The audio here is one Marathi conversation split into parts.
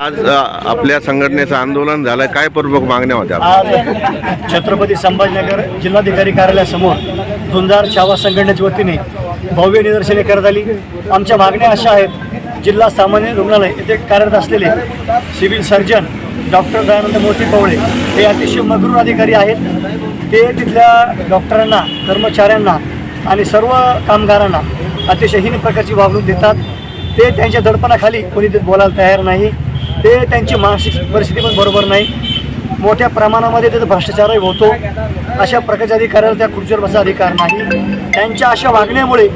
आज आपल्या संघटनेचं आंदोलन झालं काय प्रमुख मागण्या होत्या? आज छत्रपती संभाजीनगर जिल्हाधिकारी कार्यालयासमोर झुंजार छावा संघटनेच्या वतीने भव्य निदर्शने करण्यात आली. आमच्या मागण्या अशा आहेत. जिल्हा सामान्य रुग्णालय येथे कार्यरत असलेले सिव्हिल सर्जन डॉक्टर दयानंद मोती पवळे हे अतिशय मगरूर अधिकारी आहेत. ते तिथल्या डॉक्टरांना कर्मचाऱ्यांना आणि सर्व कामगारांना अतिशय हीन प्रकारची वागणूक देतात. ते त्यांच्या दडपणाखाली कोणी ते बोलायला तयार नाही. ते त्यांची मानसिक परिस्थिती पण बरोबर नाही. मोठ्या प्रमाणामध्ये तिथं भ्रष्टाचारही होतो. अशा प्रकारच्या अधिकाऱ्याला त्या खुर्चीवर बसा अधिकार नाही. त्यांच्या अशा वागण्यामुळे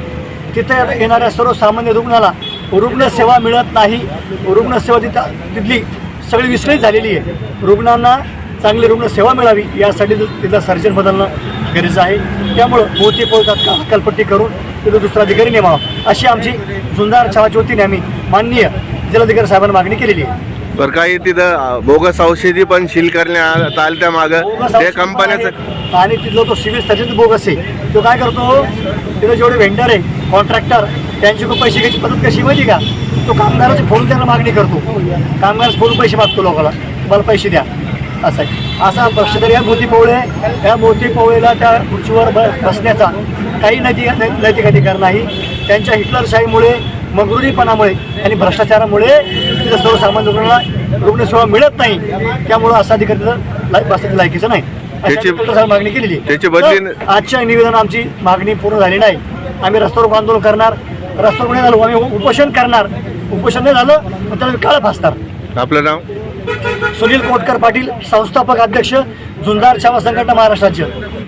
तिथे येणाऱ्या सर्वसामान्य रुग्णाला रुग्णसेवा मिळत नाही. रुग्णसेवा तिथं तिथली सगळी विस्कळीत झालेली आहे. रुग्णांना चांगली रुग्णसेवा मिळावी यासाठी तिथलं सर्जन बदलणं गरजेचं आहे. त्यामुळं मोठी पोळ तात्काळ हकालपट्टी करून तिथं दुसरा अधिकारी नेमावा. अशी आमची झुंजार छावाची वतीने आम्ही माननीय जिल्हाधिकारी साहेबांना मागणी केलेली आहे. बरं काही तिथं बोगस औषधी पण सील करण्यात आल्या त्या मागं. बोगस ते औषध कंपन्याचं. आणि तिथलं तो सिव्हिल सर्जन बोगस आहे तो काय करतो? तिथं जेवढे व्हेंडर आहे कॉन्ट्रॅक्टर त्यांची खूप पैसे घ्यायची पद्धत कशी माहिती का? तो कामगाराचे फोन त्यांना मागणी करतो. कामगार फोन पैसे मागतो लोकांना मला पैसे द्या. असं आहे. असा भ्रष्टाचार या मोती पवळे या मोती पवळेला त्या खुर्चीवर ब बसण्याचा काही नैतिक नैतिक अधिकार नाही. त्यांच्या हिटलरशाहीमुळे मगरुरीपणामुळे आणि भ्रष्टाचारामुळे तिथं सर्वसामान्य रुग्णाला रुग्णसेवा मिळत नाही. त्यामुळं असा अधिकार तिथं लाय बसण्याची लायकीचं नाही. अशा मागणी केलेली तर आजच्या निवेदन आमची मागणी पूर्ण झाली नाही. आम्ही रस्त्यावर आंदोलन करणार. रस्त्यावर नाही झालो आम्ही उपोषण करणार. उपोषण नाही झालं मग त्याला काळ फासणार. आपलं नाव? सुनील कोटकर पाटील संस्थापक अध्यक्ष झुंजार छावा संघटना महाराष्ट्र राज्य.